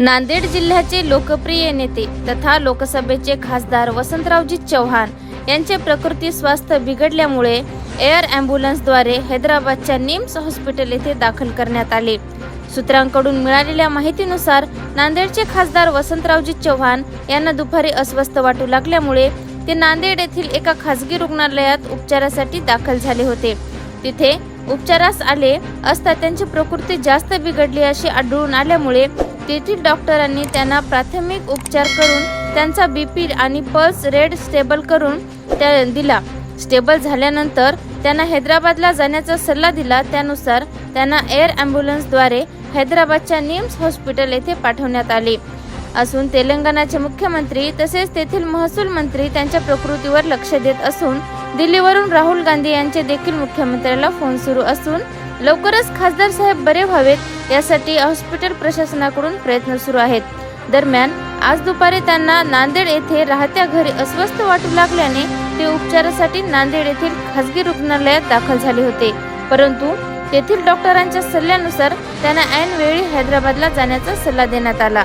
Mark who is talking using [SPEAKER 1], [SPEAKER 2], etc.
[SPEAKER 1] नांदेड जिल्ह्याचे लोकप्रिय नेते तथा लोकसभेचे खासदार वसंतरावजी चव्हाण यांचे प्रकृती स्वास्थ्य बिघडल्यामुळे एअर अँब्युलन्सद्वारे हैदराबादच्या निम्स हॉस्पिटल येथे दाखल करण्यात आले. सूत्रांकडून मिळालेल्या माहितीनुसार नांदेडचे खासदार वसंतरावजी चव्हाण यांना दुपारी अस्वस्थ वाटू लागल्यामुळे ते नांदेड येथील एका खासगी रुग्णालयात उपचारासाठी दाखल झाले होते. तिथे उपचारास आले असता त्यांची प्रकृती जास्त बिघडली अशी आढळून आल्यामुळे तेथील डॉक्टरांनी त्यांना प्राथमिक उपचार करून त्यांचा बीपी आणि पल्स रेड स्टेबल करून त्या दिला. स्टेबल झाल्यानंतर त्यांना हैदराबादला जाण्याचा सल्ला दिला. त्यानुसार त्यांना एअर अँब्युलन्सद्वारे हैदराबादच्या निम्स हॉस्पिटल येथे पाठवण्यात आले. असून तेलंगणाचे मुख्यमंत्री तसेच तेथील महसूल मंत्री त्यांच्या प्रकृतीवर लक्ष देत असून दिल्लीवरून राहुल गांधी यांचे देखील मुख्यमंत्र्याला फोन सुरू असून लवकरच खासदार साहेब बरे व्हावेत यासाठी हॉस्पिटल प्रशासनाकडून प्रयत्न सुरू आहेत. दरम्यान आज दुपारी त्यांना नांदेड येथे राहत्या घरी अस्वस्थ वाटू लागल्याने ते उपचारासाठी नांदेड येथील खासगी रुग्णालयात दाखल झाले होते. परंतु तेथील डॉक्टरांच्या सल्ल्यानुसार त्यांना ऐनवेळी हैदराबादला जाण्याचा सल्ला देण्यात आला.